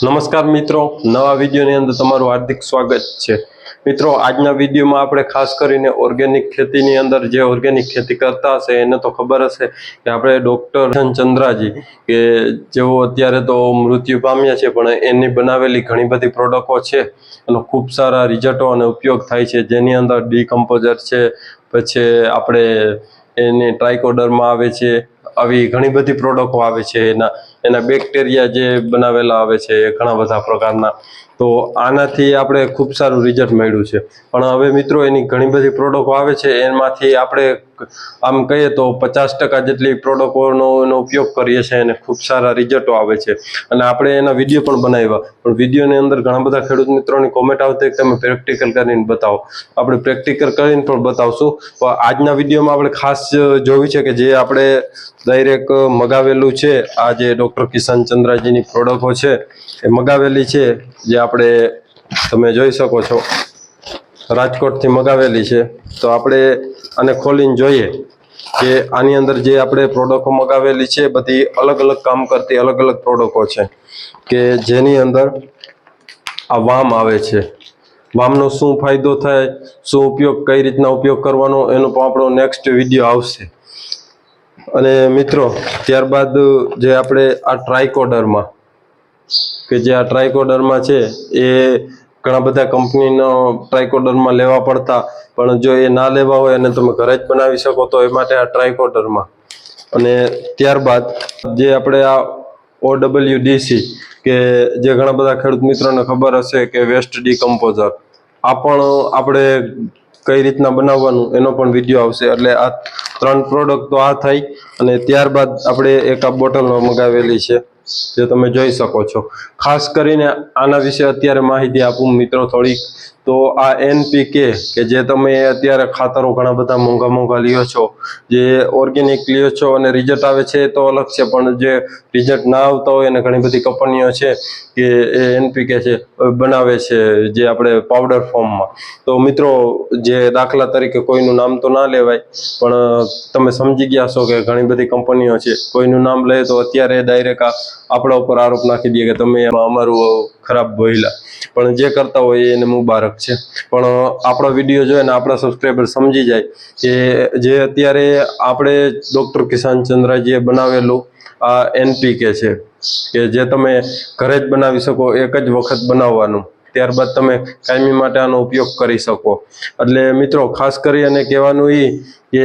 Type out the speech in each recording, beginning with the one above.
નમસ્કાર મિત્રો, નવા વિડીયોની અંદર તમારું હાર્દિક સ્વાગત છે. મિત્રો, આજના વિડીયોમાં આપણે ખાસ કરીને ઓર્ગેનિક ખેતીની અંદર જે ઓર્ગેનિક ખેતી કરતા હશે, એને તો ખબર હશે કે આપણે ડૉક્ટર ચંદ્રાજી, કે જેઓ અત્યારે તો મૃત્યુ પામ્યા છે, પણ એની બનાવેલી ઘણી બધી પ્રોડક્ટો છે એનો ખૂબ સારા રિઝલ્ટો અને ઉપયોગ થાય છે. જેની અંદર ડીકમ્પોઝર છે, પછી આપણે એને ટ્રાયકોડરમાં આવે છે, આવી ઘણી બધી પ્રોડક્ટો આવે છે એના. એના બેક્ટેરિયા જે બનાવેલા આવે છે એ ઘણા બધા પ્રકારના. તો આનાથી આપણે ખૂબ સારું રિઝલ્ટ મળ્યું છે. પણ હવે મિત્રો એની ઘણી બધી પ્રોડક્ટો આવે છે, એમાંથી આપણે આમ કહીએ તો પચાસ ટકા જેટલી પ્રોડક્ટોનો એનો ઉપયોગ કરીએ છીએ અને ખૂબ સારા રિઝલ્ટો આવે છે. અને આપણે એના વીડિયો પણ બનાવ્યા. પણ વિડીયોની અંદર ઘણા બધા ખેડૂત મિત્રોની કોમેન્ટ આવતી કે તમે પ્રેક્ટિકલ કરીને બતાવો. આપણે પ્રેક્ટિકલ કરીને પણ બતાવશું. પણ આજના વિડીયોમાં આપણે ખાસ જોવી છે કે જે આપણે ડાયરેક્ટ મગાવેલું છે, આ જે ડૉક્ટર કિશન ચંદ્રાજીની પ્રોડક્ટો છે એ મગાવેલી છે, જે આપણે તમે જોઈ શકો છો. રાજકોટથી મગાવેલી છે. તો આપણે આને ખોલીને જોઈએ કે આની અંદર જે આપણે પ્રોડક્ટો મગાવેલી છે બધી અલગ અલગ કામ કરતી અલગ અલગ પ્રોડક્ટો છે કે જેની અંદર આ વામ આવે છે. વામનો શું ફાયદો થાય, શું ઉપયોગ, કઈ રીતના ઉપયોગ કરવાનો, એનો પણ આપણો નેક્સ્ટ વીડિયો આવશે. અને મિત્રો, ત્યારબાદ જે આપણે આ ટ્રાયકોડરમાં, કે જે આ ટ્રાયકોડરમાં છે, એ ઘણા બધા કંપનીનો ટ્રાયકોડરમાં લેવા પડતા, પણ જો એ ના લેવા હોય અને તમે ઘરે જ બનાવી શકો, તો એ માટે આ ટ્રાયકોડરમાં. અને ત્યારબાદ જે આપણે આ ઓડબલ્યુડીસી ડીસી કે જે ઘણા બધા ખેડૂત મિત્રોને ખબર હશે કે વેસ્ટ ડીકમ્પોઝર, આ પણ આપણે કઈ રીતના બનાવવાનું એનો પણ વીડિયો આવશે. એટલે આ ત્રણ પ્રોડક્ટ તો આ થઈ અને ત્યારબાદ આપણે એક આ બોટલ મગાવેલી છે, જે તમે જોઈ શકો છો. ખાસ કરીને આના વિશે અત્યારે માહિતી આપું. મિત્રો થોડીક તો આ એનપીકે કે જે તમે અત્યારે ખાતરો ઘણા બધા મોંઘા મોંઘા લ્યો છો, જે ઓર્ગેનિક લ્યો છો અને રિઝલ્ટ આવે છે તો અલગ છે, પણ જે રિઝલ્ટ ના આવતા હોય અને ઘણી બધી કંપનીઓ છે કે એ એનપીકે છે બનાવે છે, જે આપણે પાવડર ફોર્મમાં તો મિત્રો, જે દાખલા તરીકે કોઈનું નામ તો ના લેવાય, પણ તમે સમજી ગયા છો કે ઘણી બધી કંપનીઓ છે, કોઈનું નામ લે તો અત્યારે ડાયરેક્ટ આપણા ઉપર આરોપ નાખી દે કે તમે એમાં અમારું ખરાબ બોલ્યા પણ જે કરતા હોય એને મુબારક છે. પણ આપણો વીડિયો જોઈને આપણા સબસ્ક્રાઈબર સમજી જાય કે જે અત્યારે આપણે ડૉક્ટર કિસાન ચંદ્રાજીએ બનાવેલું આ એનપીકે છે. કે જે તમે ઘરે જ બનાવી શકો, એક જ વખત બનાવવાનું. ત્યારબાદ તમે કાયમી માટે આનો ઉપયોગ કરી શકો. એટલે મિત્રો, ખાસ કરી અને કહેવાનું એ કે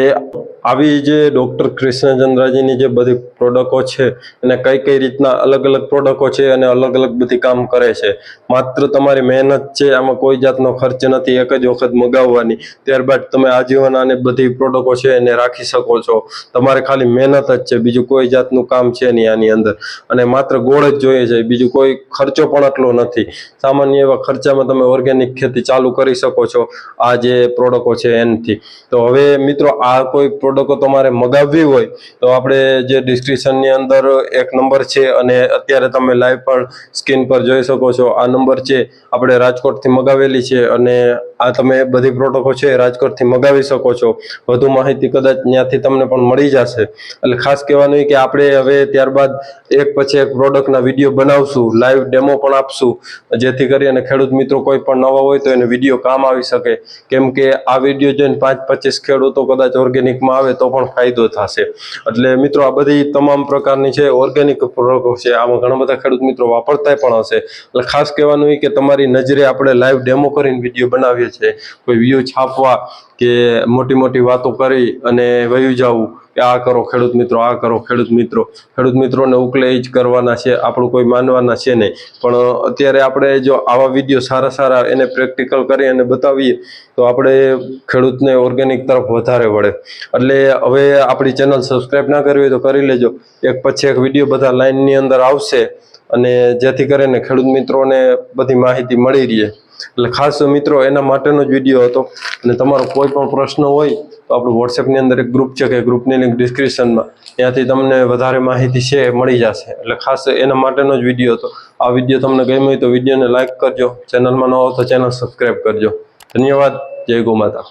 આવી જે ડૉક્ટર કૃષ્ણચંદ્રજીની જે બધી પ્રોડક્ટો છે અને કઈ કઈ રીતના અલગ અલગ પ્રોડક્ટો છે અને અલગ અલગ બધી કામ કરે છે. માત્ર તમારી મહેનત છે, આમાં કોઈ જાતનો ખર્ચ નથી, એક જ વખત મગાવવાની. ત્યારબાદ તમે આજીવન આને બધી પ્રોડક્ટો છે એને રાખી શકો છો. તમારે ખાલી મહેનત જ છે, બીજું કોઈ જાતનું કામ છે નહીં આની અંદર. અને માત્ર ગોળ જ જોઈએ છે, બીજું કોઈ ખર્ચો પણ આટલો નથી. સામાન્ય એવા ખર્ચામાં તમે ઓર્ગેનિક ખેતી ચાલુ કરી શકો છો, આ જે પ્રોડક્ટો છે એનાથી. તો હવે મિત્રો આ કોઈ પ્રોડક્ટ તમારે મગાવવી હોય, તો આપણે જે ડિસ્ક્રિપ્શનની અંદર એક નંબર છે અને અત્યારે તમે લાઈવ પણ સ્ક્રીન પર જોઈ શકો છો. આ નંબર છે, આપણે રાજકોટથી મગાવેલી છે અને આ તમે બધી પ્રોડક્ટો છે રાજકોટથી મગાવી શકો છો. વધુ માહિતી કદાચ ત્યાંથી તમને પણ મળી જશે. એટલે ખાસ કહેવાનું કે આપણે હવે ત્યારબાદ એક પછી એક પ્રોડક્ટના વીડિયો બનાવશું લાઈવ ડેમો પણ આપશું, જેથી કરી અને ખેડૂત મિત્રો કોઈ પણ નવા હોય તો એને વીડિયો કામ આવી શકે. કેમ કે આ વીડિયો જોઈને પાંચ પચીસ ખેડૂતો કદાચ ઓર્ગેનિકમાં આવે તો પણ ફાયદો થશે. એટલે મિત્રો, આ બધી તમામ પ્રકારની છે ઓર્ગેનિક પ્રોડક્ટો છે, આમાં ઘણા બધા ખેડૂત મિત્રો વાપરતા પણ હશે. એટલે ખાસ કહેવાનું એ કે તમારી નજરે આપણે લાઈવ ડેમો કરીને વીડિયો બનાવીએ છીએ. કોઈ વ્યૂ છાપવા કે મોટી મોટી વાતો કરી અને વયું જવું. કે આ કરો ખેડૂત મિત્રો, આ કરો ખેડૂત મિત્રો. ખેડૂત મિત્રોને ઉકલે જ કરવાના છે, આપણું કોઈ માનવાના છે નહીં. પણ અત્યારે આપણે જો આવા વીડિયો સારા સારા એને પ્રેક્ટિકલ કરી અને બતાવીએ, તો આપણે ખેડૂતને ઓર્ગેનિક તરફ વધારે વળે. એટલે હવે આપણી ચેનલ સબસ્ક્રાઈબ ના કરવી હોય તો કરી લેજો. એક પછી એક વીડિયો બધા લાઈનની અંદર આવશે. અને જેથી કરીને ખેડૂત મિત્રોને બધી માહિતી મળી રહે. એટલે ખાસ મિત્રો, એના માટેનો જ વીડિયો હતો. અને તમારો કોઈ પણ પ્રશ્ન હોય, તો આપણું વોટ્સએપની અંદર એક ગ્રુપ છે કે ગ્રુપની લિંક ડિસ્ક્રિપ્શનમાં ત્યાંથી તમને વધારે માહિતી છે મળી જશે. એટલે ખાસ એના માટેનો જ વીડિયો હતો. આ વીડિયો તમને ગમ્યો હોય તો વિડીયોને લાઇક કરજો. ચેનલમાં ન હો તો ચેનલ સબસ્ક્રાઈબ કરજો. ધન્યવાદ. જય ગો માતા